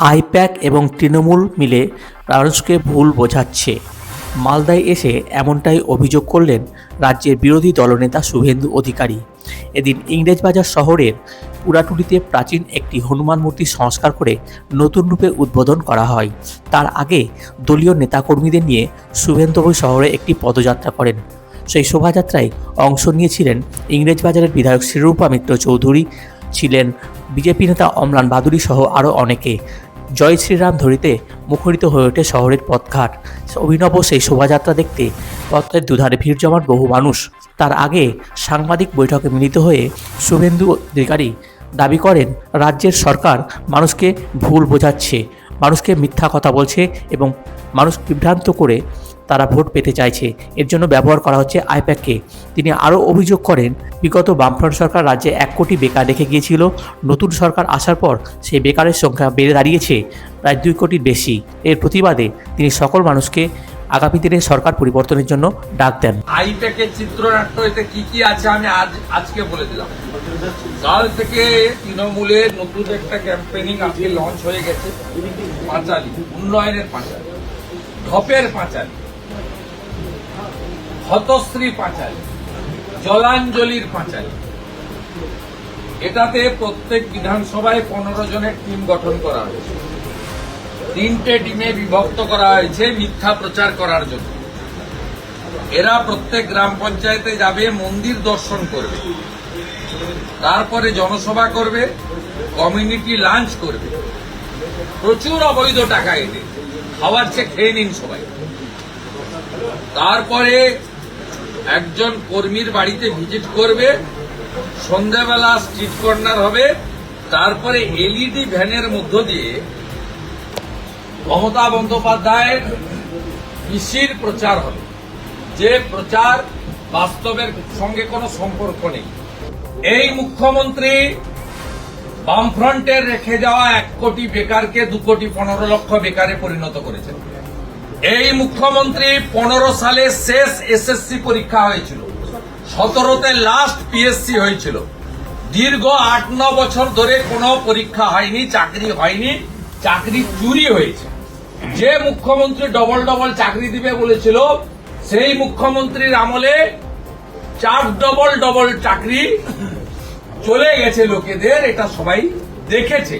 I-PAC এবং তৃণমূল মিলে মানুষকে ভুল বোঝাচ্ছে। মালদায় এসে এমনটাই অভিযোগ করলেন রাজ্যের বিরোধী দলনেতা শুভেন্দু অধিকারী। এদিন ইংরেজবাজার শহরের পুরাটুলিতে প্রাচীন একটি হনুমান মূর্তি সংস্কার করে নতুন রূপে উদ্বোধন করা হয়। তার আগে দলীয় নেতাকর্মীদের নিয়ে শুভেন্দুবাবু শহরে একটি পদযাত্রা করেন। সেই শোভাযাত্রায় অংশ নিয়েছিলেন ইংরেজবাজারের বিধায়ক শ্রীরূপা মিত্র চৌধুরী, ছিলেন বিজেপি নেতা অমলান বাদুড়ি সহ আরও অনেকে। জয় শ্রীরাম ধরিতে মুখরিত হয়ে ওঠে শহরের পথঘাট। অভিনব সেই শোভাযাত্রা দেখতে পথের দুধারে ভিড় জমান বহু মানুষ। তার আগে সাংবাদিক বৈঠকে মিলিত হয়ে শুভেন্দু অধিকারী দাবি করেন, রাজ্যের সরকার মানুষকে ভুল বোঝাচ্ছে, মানুষকে মিথ্যা কথা বলছে এবং মানুষ বিভ্রান্ত করে তারা ভোট পেতে চাইছে। এর জন্য ব্যবহার করা হচ্ছে আইপ্যাককে। তিনি আরও অভিযোগ করেন, বিগত বামফ্রন্ট সরকার রাজ্যে এক কোটি বেকার রেখে গিয়েছিল। নতুন সরকার আসার পর সেই বেকারের সংখ্যা বেড়ে দাঁড়িয়েছে, প্রায় দুই কোটির বেশি। এর প্রতিবাদে তিনি সকল মানুষকে আগামী দিনে সরকার পরিবর্তনের জন্য ডাক দেন। আইপ্যাকের চিত্রনাট্য এতে কি কি আছে আমি আজ, আজকে বলে দিলাম। কাল থেকে তৃণমূলের নতুন একটা ক্যাম্পেনিং আজকে লঞ্চ হয়ে গেছে, পাঁচালি, উন্নয়নের পাঁচালি ধপের পাঁচালি। হতশ্রী পাঁচালি, জলাঞ্জলির পাঁচালি। এটাতে প্রত্যেক বিধানসভায় পনেরো জনের টিম গঠন করা হয়েছে। তিনটে টিমে বিভক্ত করা হয়েছে মিথ্যা প্রচার করার জন্য। এরা প্রত্যেক গ্রাম পঞ্চায়েতে যাবে, মন্দির দর্শন করবে। তারপরে জনসভা করবে কমিউনিটি লাঞ্চ করবে। প্রচুর অবৈধ টাকা এনে খাওয়ার চেয়ে খেয়ে নিন সবাই। তারপরে একজন কর্মীর বাড়িতে ভিজিট করবে, সন্ধ্যাবেলা স্ট্রিট কর্নার হবে, তারপরে এলইডি ভ্যানের মধ্য দিয়ে মমতা বন্দ্যোপাধ্যায়ের কৃষির প্রচার হবে। যে প্রচার বাস্তবের সঙ্গে কোনো সম্পর্ক নেই। এই মুখ্যমন্ত্রী বামফ্রন্টের রেখে যাওয়া এক কোটি বেকারকে দু কোটি পনেরো লক্ষ বেকারে পরিণত করেছেন। এই মুখ্যমন্ত্রী পনেরো সালে শেষ এসএসসি পরীক্ষা হয়েছিল। সতেরোতে লাস্ট পিএসসি হয়েছিল। দীর্ঘ আট ন বছর ধরে কোনো পরীক্ষা হয়নি, চাকরি হয়নি, চাকরি চুরি হয়েছে। যে মুখ্যমন্ত্রী ডবল ডবল চাকরি দিবে বলেছিল, সেই মুখ্যমন্ত্রীর আমলে চার ডবল ডবল চাকরি চলে গেছে লোকেদের, এটা সবাই দেখেছে।